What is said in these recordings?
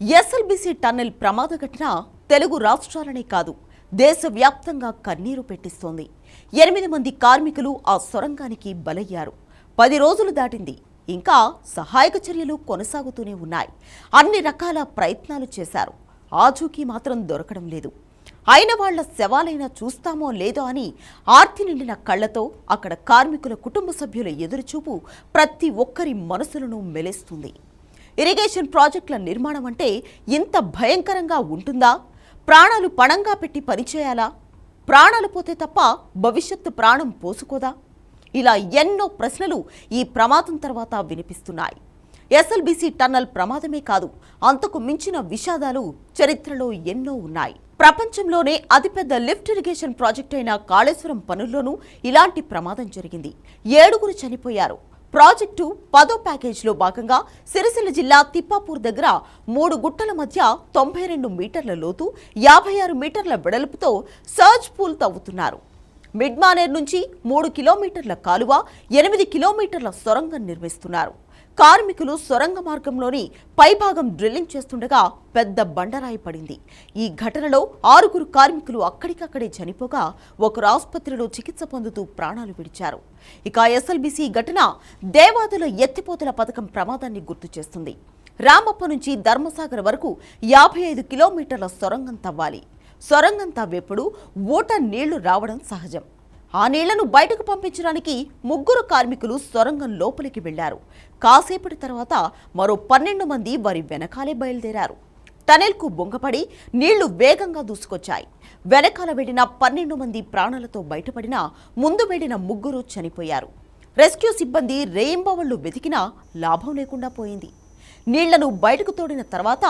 SLBC tunnel ప్రమాద ఘటన తెలుగు రాష్ట్రాలనే కాదు దేశవ్యాప్తంగా కన్నీరు పెట్టిస్తోంది. ఎనిమిది మంది కార్మికులు ఆ సొరంగానికి బలయ్యారు. పది రోజులు దాటింది. ఇంకా సహాయక చర్యలు కొనసాగుతూనే ఉన్నాయి. అన్ని రకాల ప్రయత్నాలు చేశారు. ఆచూకీ మాత్రం దొరకడం లేదు. అయిన వాళ్ళ శవాలైనా చూస్తామో లేదో అని ఆర్తి నిండిన కళ్ళతో అక్కడ కార్మికుల కుటుంబ సభ్యుల ఎదురుచూపు ప్రతి ఒక్కరి మనసులను మెలేస్తుంది. ఇరిగేషన్ ప్రాజెక్టుల నిర్మాణం అంటే ఇంత భయంకరంగా ఉంటుందా? ప్రాణాలు పణంగా పెట్టి పనిచేయాలా? ప్రాణాలు పోతే తప్ప భవిష్యత్తు ప్రాణం పోసుకోదా? ఇలా ఎన్నో ప్రశ్నలు ఈ ప్రమాదం తర్వాత వినిపిస్తున్నాయి. ఎస్ఎల్బిసి టన్నల్ ప్రమాదమే కాదు అంతకు మించిన విషాదాలు చరిత్రలో ఎన్నో ఉన్నాయి. ప్రపంచంలోనే అతిపెద్ద లిఫ్ట్ ఇరిగేషన్ ప్రాజెక్ట్ అయిన కాళేశ్వరం పనుల్లోనూ ఇలాంటి ప్రమాదం జరిగింది. ఏడుగురు చనిపోయారు. ప్రాజెక్టు పదో ప్యాకేజీలో భాగంగా సిరిసిల్ల జిల్లా తిప్పాపూర్ దగ్గర మూడు గుట్టల మధ్య తొంభై రెండు మీటర్ల లోతు యాభై ఆరు మీటర్ల వెడల్పుతో సర్జ్ పూల్ తవ్వుతున్నారు. మిడ్మానేర్ నుంచి మూడు కిలోమీటర్ల కాలువ ఎనిమిది కిలోమీటర్ల సొరంగం నిర్మిస్తున్నారు. కార్మికులు సొరంగ మార్గంలోని పైభాగం డ్రిల్లింగ్ చేస్తుండగా పెద్ద బండరాయి పడింది. ఈ ఘటనలో ఆరుగురు కార్మికులు అక్కడికక్కడే చనిపోగా ఒకరు ఆసుపత్రిలో చికిత్స పొందుతూ ప్రాణాలు విడిచారు. ఇక ఎస్ఎల్బిసి ఘటన దేవాదుల ఎత్తిపోతల పథకం ప్రమాదాన్ని గుర్తు చేస్తుంది. రామప్ప నుంచి ధర్మసాగర్ వరకు యాభై ఐదు కిలోమీటర్ల సొరంగం తవ్వాలి. సొరంగం తవ్వేప్పుడు ఊట నీళ్ళు రావడం సహజం. ఆ నీళ్ళను బయటకు పంపించడానికి ముగ్గురు కార్మికులు సొరంగం లోపలికి వెళ్ళారు కాసేపటి తర్వాత మరో పన్నెండు మంది వారి వెనకాలే బయలుదేరారు. టనెల్కు బొంగపడి నీళ్ళు వేగంగా దూసుకొచ్చాయి. వెనకాల వెళ్ళిన పన్నెండు మంది ప్రాణాలతో బయటపడిన ముందు వెళ్ళిన ముగ్గురు చనిపోయారు. రెస్క్యూ సిబ్బంది రేయింబవళ్ళు వెతికినా లాభం లేకుండా పోయింది. నీళ్ళను బయటకు తోడిన తర్వాత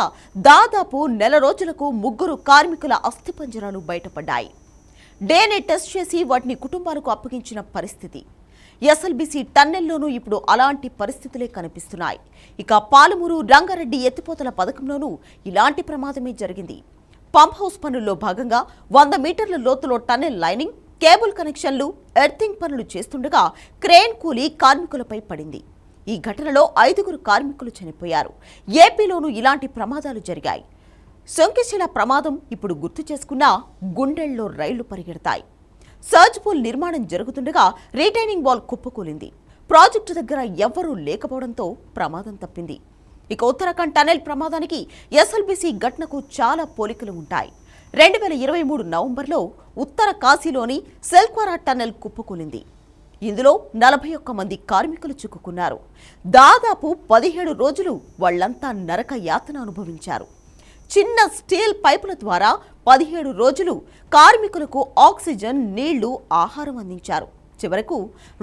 దాదాపు నెల రోజులకు ముగ్గురు కార్మికుల అస్థిపంజరాలు బయటపడ్డాయి. డేనే టెస్ట్ చేసి వాటిని కుటుంబాలకు అప్పగించిన పరిస్థితి. ఎస్ఎల్బీసీ టన్నెల్లోనూ ఇప్పుడు అలాంటి పరిస్థితులే కనిపిస్తున్నాయి. ఇక పాలమూరు రంగారెడ్డి ఎత్తిపోతల పథకంలోనూ ఇలాంటి ప్రమాదమే జరిగింది. పంప్ హౌస్ పనుల్లో భాగంగా వంద మీటర్ల లోతులో టన్నెల్ లైనింగ్ కేబుల్ కనెక్షన్లు ఎర్థింగ్ పనులు చేస్తుండగా క్రేన్ కూలి కార్మికులపై పడింది. ఈ ఘటనలో ఐదుగురు కార్మికులు చనిపోయారు. ఏపీలోనూ ఇలాంటి ప్రమాదాలు జరిగాయి. శంకిశిల ప్రమాదం ఇప్పుడు గుర్తు చేసుకున్నా గుండెల్లో రైళ్ళు పరిగెడతాయి. సర్జ్ పూల్ నిర్మాణం జరుగుతుండగా రిటైనింగ్ వాల్ కుప్పకూలింది. ప్రాజెక్టు దగ్గర ఎవ్వరూ లేకపోవడంతో ప్రమాదం తప్పింది. ఇక ఉత్తరాఖండ్ టనెల్ ప్రమాదానికి ఎస్ఎల్బిసి ఘటనకు చాలా పోలికలు ఉంటాయి. రెండు వేల ఇరవై మూడు నవంబర్లో ఉత్తర కాశీలోని సెల్క్వారా టనెల్ కుప్పకూలింది. ఇందులో నలభై ఒక్క మంది కార్మికులు చిక్కుకున్నారు. దాదాపు పదిహేడు రోజులు వాళ్ళంతా నరక యాతన అనుభవించారు. చిన్న స్టీల్ పైపుల ద్వారా పదిహేడు రోజులు కార్మికులకు ఆక్సిజన్ నీళ్ళు ఆహారం అందించారు. చివరకు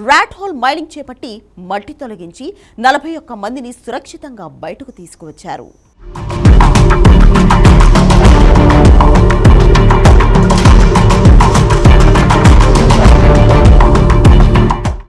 ర్యాట్ హోల్ మైనింగ్ చేపట్టి మట్టి తొలగించి నలభై ఒక్క మందిని సురక్షితంగా బయటకు తీసుకువచ్చారు.